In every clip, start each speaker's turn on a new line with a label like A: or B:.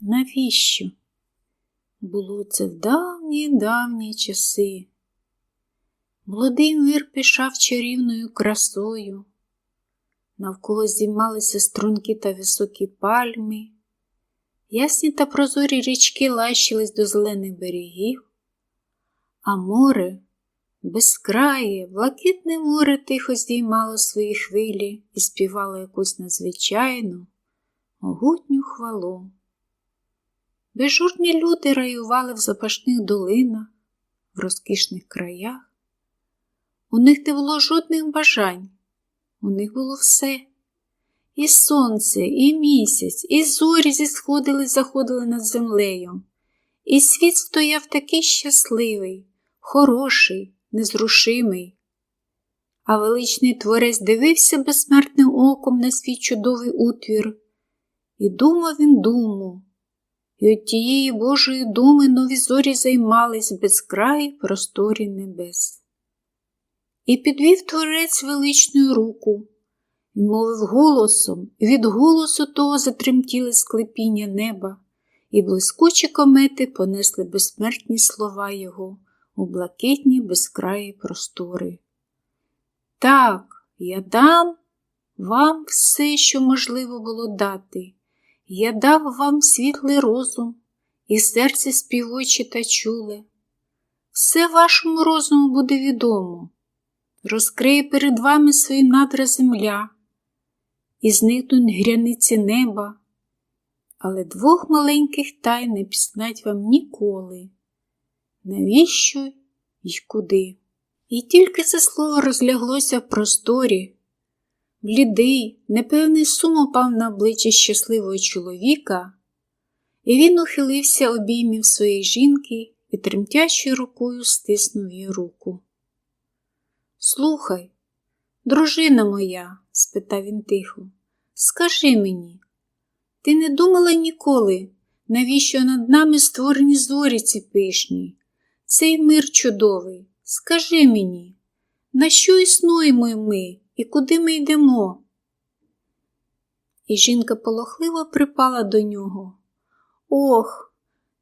A: Навіщо? Було це в давні давні часи. Молодий мир пішав чарівною красою, навколо зіймалися струнки та високі пальми, ясні та прозорі річки лащились до зелених берегів, а море, безкрає, блакитне море тихо здіймало свої хвилі і співало якусь надзвичайну, могутню хвалу. Безжурні люди раювали в запашних долинах, в розкішних краях. У них не було жодних бажань, у них було все. І сонце, і місяць, і зорі зісходили, заходили над землею, і світ стояв такий щасливий, хороший, незрушимий. А величний творець дивився безсмертним оком на свій чудовий утвір, і думав він думу. І от тієї Божої думи нові зорі займались безкраї просторі небес. І підвів творець величною руку, і мовив голосом, і від голосу того затремтіли склепіння неба, і блискучі комети понесли безсмертні слова його у блакитні безкраї простори. Так, я дам вам все, що можливо було дати. Я дав вам світлий розум і серце співоче та чуле. Все вашому розуму буде відомо. Розкриє перед вами свої надра земля, і зникнуть гряниці неба, але двох маленьких тай не пізнать вам ніколи. Навіщо й куди? І тільки це слово розляглося в просторі. Блідий, непевний сум упав на обличчя щасливого чоловіка, і він ухилився обіймів своєї жінки і тремтячою рукою стиснув її руку. Слухай, дружина моя, спитав він тихо, скажи мені, ти не думала ніколи, навіщо над нами створені зорі ці пишні, цей мир чудовий? Скажи мені, на що існуємо ми? І куди ми йдемо? І жінка полохливо припала до нього. Ох,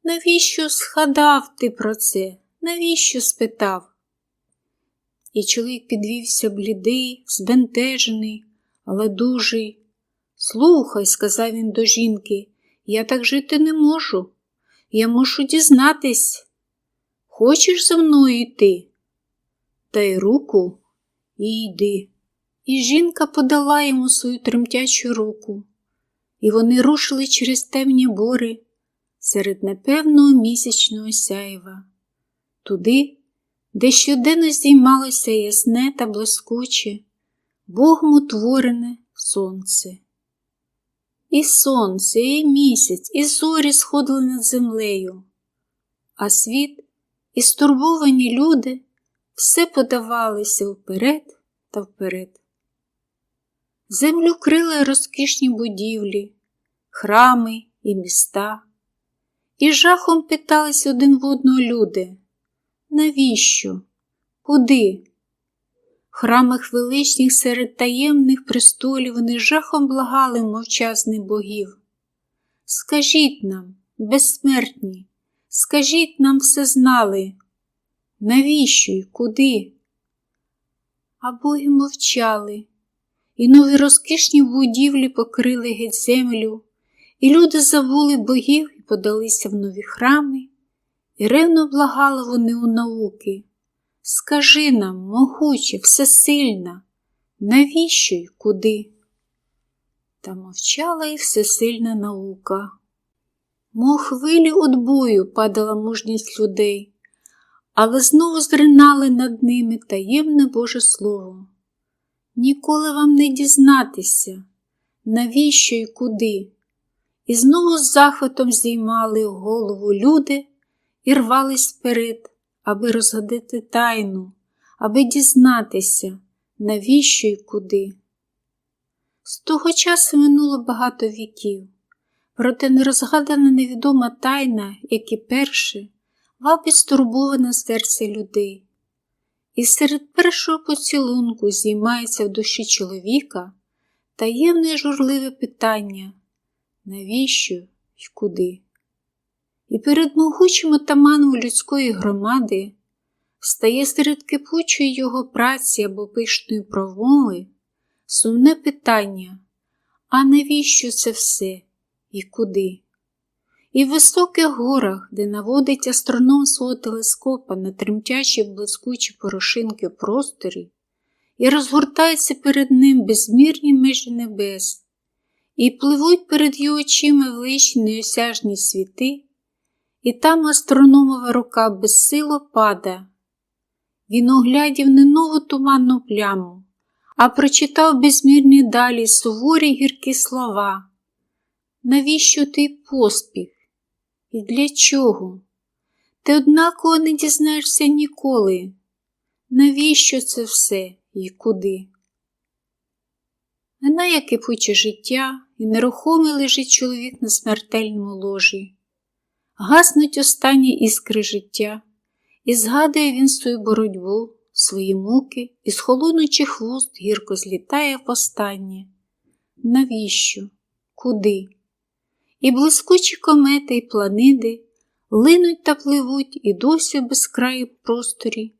A: навіщо згадав ти про це? Навіщо спитав? І чоловік підвівся блідий, збентежений, але дужий. Слухай, сказав він до жінки, я так жити не можу. Я мушу дізнатись. Хочеш за мною йти? Дай руку і йди. І жінка подала йому свою тремтячу руку, і вони рушили через темні бори серед непевного місячного сяєва, туди, де щоденно здіймалося ясне та блискуче, Богом утворене сонце. І сонце, і місяць, і зорі сходили над землею, а світ і стурбовані люди все подавалися вперед та вперед. Землю крили розкішні будівлі, храми і міста, і жахом питались один в одного люди. Навіщо? Куди? В храмах величних серед таємних престолів вони жахом благали мовчазних богів. Скажіть нам, безсмертні, скажіть нам все знали, навіщо й куди? А боги мовчали і нові розкішні будівлі покрили геть землю, і люди забули богів і подалися в нові храми, і ревно благали вони у науки. Скажи нам, могуче, всесильна, навіщо й куди? Та мовчала і всесильна наука. Мов хвилі от бою падала мужність людей, але знову зринали над ними таємне Боже Слово. Ніколи вам не дізнатися, навіщо й куди. І знову з захватом здіймали голову люди і рвались вперед, аби розгадати тайну, аби дізнатися, навіщо й куди. З того часу минуло багато віків, проте нерозгадана невідома тайна, як і перше, вабить стурбоване серце людей. І серед першого поцілунку зіймається в душі чоловіка таємне журливе питання навіщо й куди? І перед могучим отаманом людської громади стає серед кипучої його праці або пишної промови сумне питання, а навіщо це все і куди? І в високих горах, де наводить астроном свого телескопа на тремтячі блискучі порошинки просторі, і розгортаються перед ним безмірні межі небес, і пливуть перед його очима величні неосяжні світи, і там астрономова рука безсило пада. Він оглядів не нову туманну пляму, а прочитав безмірні далі суворі гіркі слова. Навіщо ти поспіх? І для чого? Ти однаково не дізнаєшся ніколи. Навіщо це все і куди? Минає кипуче життя, і нерухомий лежить чоловік на смертельному ложі. Гаснуть останні іскри життя, і згадує він свою боротьбу, свої муки, і з холодучих вуст гірко злітає востаннє. Навіщо? Куди? І блискучі комети і планиди линуть та пливуть і досі в безкраї просторі,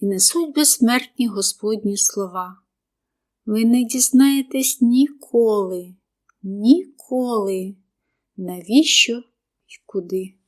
A: і несуть безсмертні Господні слова. Ви не дізнаєтесь ніколи, ніколи, навіщо і куди.